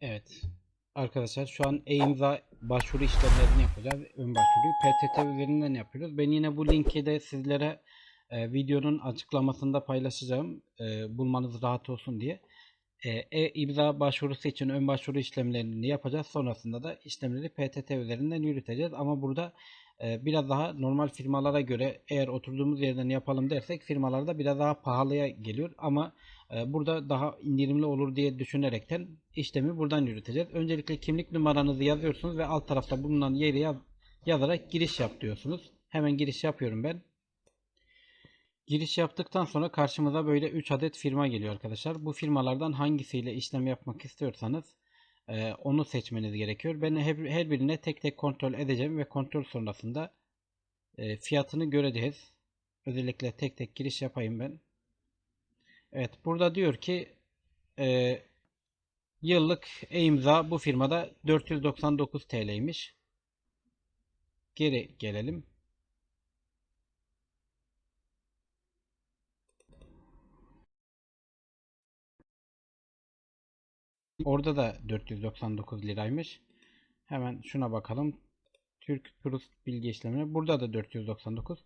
Evet. Arkadaşlar şu an e-imza başvuru işlemlerini yapacağız. Ön başvuruyu PTT üzerinden yapıyoruz. Ben yine bu linki de sizlere e, videonun açıklamasında paylaşacağım. E, bulmanız rahat olsun diye. E, E-imza başvurusu için ön başvuru işlemlerini yapacağız. Sonrasında da işlemleri PTT üzerinden yürüteceğiz. Ama burada e, biraz daha normal firmalara göre eğer oturduğumuz yerden yapalım dersek firmalarda biraz daha pahalıya geliyor. Ama e, burada daha indirimli olur diye düşünerekten işlemi buradan yürüteceğiz. Öncelikle kimlik numaranızı yazıyorsunuz ve alt tarafta bulunan yeri yaz- yazarak giriş yap diyorsunuz. Hemen giriş yapıyorum ben. Giriş yaptıktan sonra karşımıza böyle 3 adet firma geliyor arkadaşlar. Bu firmalardan hangisiyle işlem yapmak istiyorsanız e, onu seçmeniz gerekiyor. Ben her, her birine tek tek kontrol edeceğim ve kontrol sonrasında e, fiyatını göreceğiz. Özellikle tek tek giriş yapayım ben. Evet burada diyor ki e, yıllık e-imza bu firmada 499 TL'ymiş. Geri gelelim. Orada da 499 liraymış. Hemen şuna bakalım. Türk Turist Bilgi İşlemi. Burada da 499.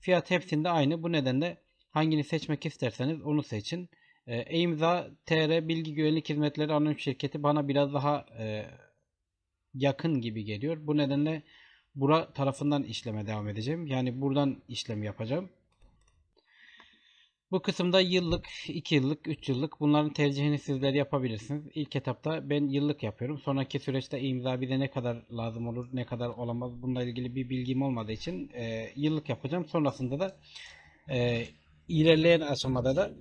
Fiyat hepsinde aynı. Bu nedenle hangini seçmek isterseniz onu seçin. E, E-imza TR Bilgi Güvenlik Hizmetleri Anonim Şirketi bana biraz daha e, yakın gibi geliyor. Bu nedenle bura tarafından işleme devam edeceğim. Yani buradan işlem yapacağım. Bu kısımda yıllık, 2 yıllık, 3 yıllık bunların tercihini sizler yapabilirsiniz. İlk etapta ben yıllık yapıyorum. Sonraki süreçte imza bize ne kadar lazım olur, ne kadar olamaz bununla ilgili bir bilgim olmadığı için e, yıllık yapacağım. Sonrasında da e, ilerleyen aşamada da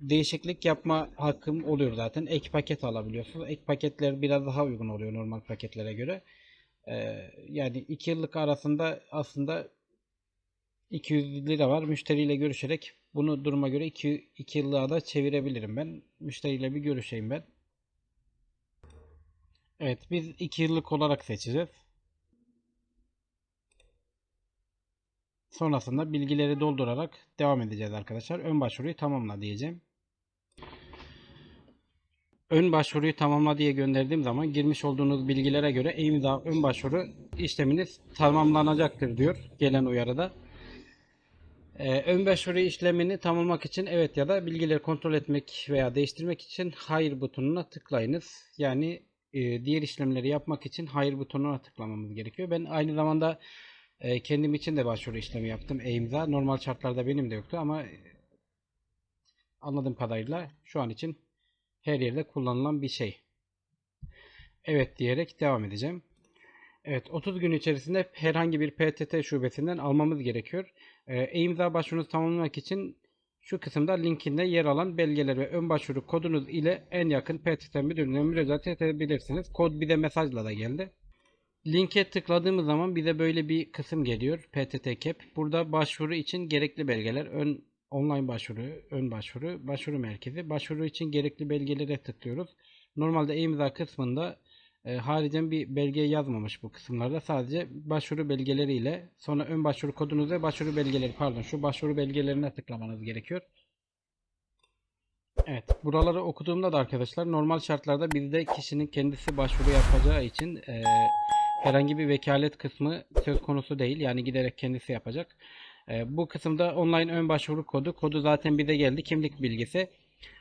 değişiklik yapma hakkım oluyor zaten. Ek paket alabiliyorsunuz. Ek paketler biraz daha uygun oluyor normal paketlere göre. E, yani 2 yıllık arasında aslında 200 lira var. Müşteriyle görüşerek bunu duruma göre 2, 2 yıllığa da çevirebilirim ben. Müşteriyle bir görüşeyim ben. Evet biz 2 yıllık olarak seçeceğiz. Sonrasında bilgileri doldurarak devam edeceğiz arkadaşlar. Ön başvuruyu tamamla diyeceğim. Ön başvuruyu tamamla diye gönderdiğim zaman girmiş olduğunuz bilgilere göre e-imza ön başvuru işleminiz tamamlanacaktır diyor gelen uyarıda. Ee, ön başvuru işlemini tamamlamak için evet ya da bilgileri kontrol etmek veya değiştirmek için hayır butonuna tıklayınız. Yani e, diğer işlemleri yapmak için hayır butonuna tıklamamız gerekiyor. Ben aynı zamanda e, kendim için de başvuru işlemi yaptım e-imza. Normal şartlarda benim de yoktu ama e, anladığım kadarıyla şu an için her yerde kullanılan bir şey. Evet diyerek devam edeceğim. Evet 30 gün içerisinde herhangi bir PTT şubesinden almamız gerekiyor. Ee, E-imza başvurunuzu tamamlamak için şu kısımda linkinde yer alan belgeler ve ön başvuru kodunuz ile en yakın PTT müdürlüğüne müracaat edebilirsiniz. Kod bir de mesajla da geldi. Linke tıkladığımız zaman bize böyle bir kısım geliyor. PTT CAP. Burada başvuru için gerekli belgeler, ön online başvuru, ön başvuru, başvuru merkezi. Başvuru için gerekli belgelere tıklıyoruz. Normalde e-imza kısmında e, haricen bir belge yazmamış bu kısımlarda. Sadece başvuru belgeleriyle sonra ön başvuru kodunuz ve başvuru belgeleri pardon şu başvuru belgelerine tıklamanız gerekiyor. Evet buraları okuduğumda da arkadaşlar normal şartlarda bizde kişinin kendisi başvuru yapacağı için e, herhangi bir vekalet kısmı söz konusu değil. Yani giderek kendisi yapacak. E, bu kısımda online ön başvuru kodu. Kodu zaten bize geldi. Kimlik bilgisi.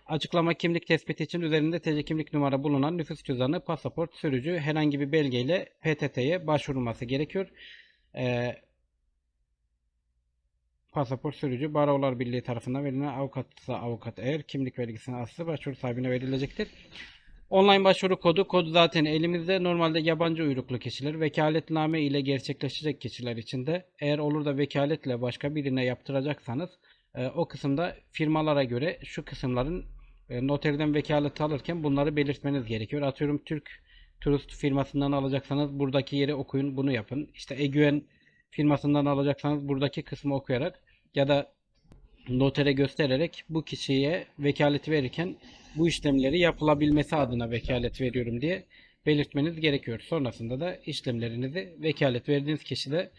Açıklama kimlik tespiti için üzerinde TC kimlik numara bulunan nüfus cüzdanı, pasaport, sürücü herhangi bir belgeyle PTT'ye başvurulması gerekiyor. Ee, pasaport sürücü Barolar Birliği tarafından verilen avukatsa avukat eğer kimlik belgesine aslı başvuru sahibine verilecektir. Online başvuru kodu, kodu zaten elimizde. Normalde yabancı uyruklu kişiler, vekaletname ile gerçekleşecek kişiler için de eğer olur da vekaletle başka birine yaptıracaksanız e, o kısımda firmalara göre şu kısımların e, noterden vekalet alırken bunları belirtmeniz gerekiyor. Atıyorum Türk turist firmasından alacaksanız buradaki yeri okuyun bunu yapın. İşte Egüen firmasından alacaksanız buradaki kısmı okuyarak ya da notere göstererek bu kişiye vekaleti verirken bu işlemleri yapılabilmesi adına vekalet veriyorum diye belirtmeniz gerekiyor. Sonrasında da işlemlerinizi vekalet verdiğiniz kişide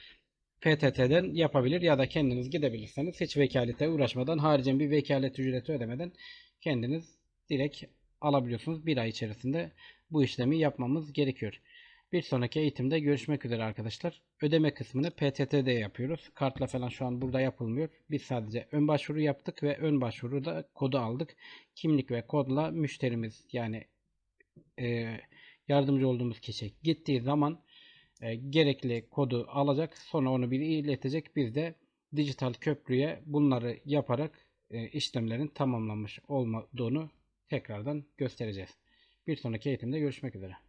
PTT'den yapabilir ya da kendiniz gidebilirseniz hiç vekalete uğraşmadan haricen bir vekalet ücreti ödemeden kendiniz direkt alabiliyorsunuz. Bir ay içerisinde bu işlemi yapmamız gerekiyor. Bir sonraki eğitimde görüşmek üzere arkadaşlar. Ödeme kısmını PTT'de yapıyoruz. Kartla falan şu an burada yapılmıyor. Biz sadece ön başvuru yaptık ve ön başvuruda kodu aldık. Kimlik ve kodla müşterimiz yani e, yardımcı olduğumuz kişi gittiği zaman e, gerekli kodu alacak. Sonra onu bir iletecek. Biz de dijital köprüye bunları yaparak e, işlemlerin tamamlanmış olmadığını tekrardan göstereceğiz. Bir sonraki eğitimde görüşmek üzere.